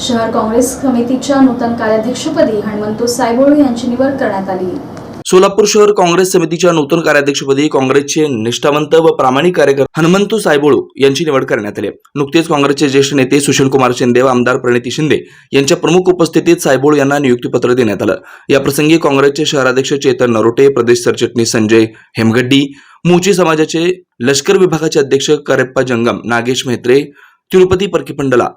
शहर काँग्रेस समितीच्या नूतन कार्याध्यक्षपदी हणमंतू सायबोळ यांची निवड करण्यात आली. सोलापूर शहर काँग्रेस समितीच्या नूतन कार्याध्यक्षपदी काँग्रेसचे निष्ठावंत व प्रामाणिक कार्यकर्ते हनुमंतू सायबोळू यांची निवड करण्यात आली. नुकतेच काँग्रेसचे ज्येष्ठ नेते सुशीलकुमार शिंदे व आमदार प्रणिती शिंदे यांच्या प्रमुख उपस्थितीत सायबोळू यांना नियुक्तीपत्र देण्यात आलं. याप्रसंगी काँग्रेसचे शहराध्यक्ष चेतन नरोटे प्रदेश सरचिटणीस संजय हेमगड्डी मूची समाजाचे लष्कर विभागाचे अध्यक्ष करेप्पा जंगम नागेश म्हेत्रे तिरुपती परकीपंडला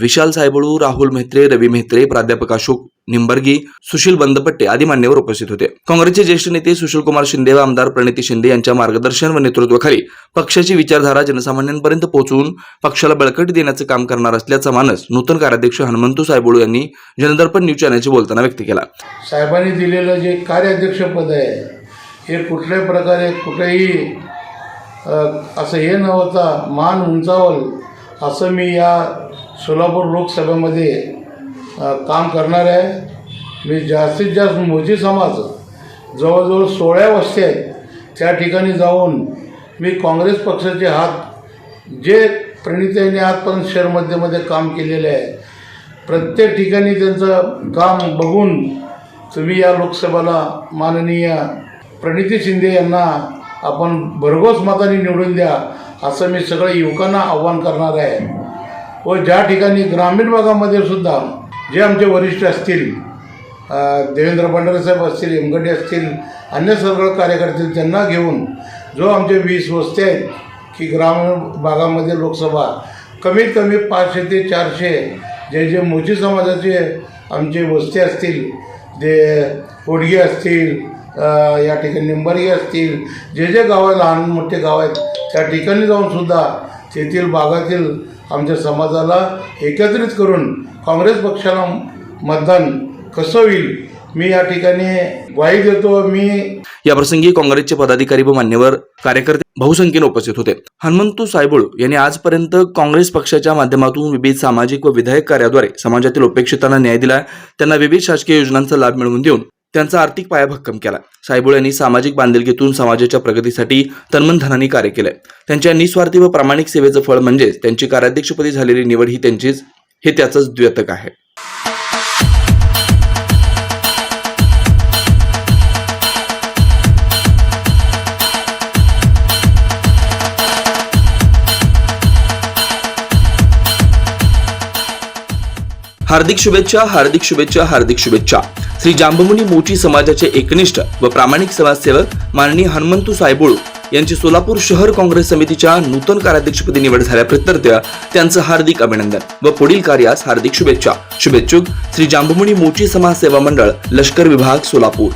विशाल सायबळू राहुल म्हेत्रे रवी म्हेत्रे प्राध्यापक अशोक निंबर्गी सुशील बंदपट्टे आदी मान्यवर उपस्थित होते. काँग्रेसचे ज्येष्ठ नेते सुशीलकुमार शिंदे व आमदार प्रणिती शिंदे यांच्या मार्गदर्शन व नेतृत्वाखाली पक्षाची विचारधारा जनसामान्यांपर्यंत पोहोचवून पक्षाला बळकट देण्याचं काम करणार असल्याचा मानस नूतन कार्याध्यक्ष हनुमंतू सायबोळू यांनी जनदर्पण न्यूज चॅनलशी बोलताना व्यक्त केला. साहेबांनी दिलेलं जे कार्याध्यक्षपद आहे हे कुठल्याही प्रकारे कुठेही असं हे नव्हता मान उंचावल असं मी या सोलापूर लोकसभेमध्ये काम करणार आहे. मी जास्तीत जास्त मोजी समाज जवळजवळ सोळा वस्ती आहेत. त्या ठिकाणी जाऊन मी काँग्रेस पक्षाचे हात जे प्रणिताईने आजपर्यंत शहरमध्येमध्ये काम केलेले आहे प्रत्येक ठिकाणी त्यांचं काम बघून तुम्ही या लोकसभेला माननीय प्रणिती शिंदे यांना आपण भरघोस मताने निवडून द्या असं मी सगळ्या युवकांना आव्हान करणार आहे. व ज्या ठिकाणी ग्रामीण भागामध्ये सुद्धा जे आमचे वरिष्ठ असतील देवेंद्र भंडारे साहेब असतील एमगडे असतील अन्य सर्व कार्यकर्ते त्यांना घेऊन जो आमचे वीस वस्ते आहेत की ग्रामीण भागामध्ये लोकसभा कमीत कमी पाचशे ते चारशे जे जे मोची समाजाचे आमचे वस्ती असतील जे कोडगी असतील या ठिकाणी निंबारी असतील जे जे गावं लहान मोठे गाव आहेत त्या ठिकाणी जाऊनसुद्धा तेथील भागातील आमच्या समाजाला एकत्रित करून काँग्रेस पक्षाला मतदान कसं होईल मी या ठिकाणी ग्वाही देतो. मी याप्रसंगी काँग्रेसचे पदाधिकारी व मान्यवर कार्यकर्ते बहुसंख्येने उपस्थित होते. हनुमंतू सायबोळ यांनी आजपर्यंत काँग्रेस पक्षाच्या माध्यमातून विविध सामाजिक व विधायक कार्याद्वारे समाजातील उपेक्षितांना न्याय दिला त्यांना विविध शासकीय योजनांचा लाभ मिळवून देऊन त्यांचा आर्थिक पाया भक्कम केला. सायबोळ यांनी सामाजिक बांधिलकीतून समाजाच्या प्रगतीसाठी तन्मनधनाने कार्य केले त्यांच्या निस्वार्थी व प्रामाणिक सेवेचं फळ म्हणजेच त्यांची कार्याध्यक्षपदी झालेली निवड ही त्यांचीच हे त्याचंच द्योतक आहे. हार्दिक शुभेच्छा हार्दिक शुभेच्छा हार्दिक शुभेच्छा. श्री जांबमुनी मोची समाजाचे एकनिष्ठ व प्रामाणिक समाजसेवक माननीय हनुमंतू सायबोळू यांची सोलापूर शहर काँग्रेस समितीच्या नूतन कार्याध्यक्षपदी निवड झाल्याप्रत्यर्थ त्यांचं हार्दिक अभिनंदन व पुढील कार्यास हार्दिक शुभेच्छा. शुभेच्छुक श्री जांबमुनी मोची समाज सेवा मंडळ लष्कर विभाग सोलापूर.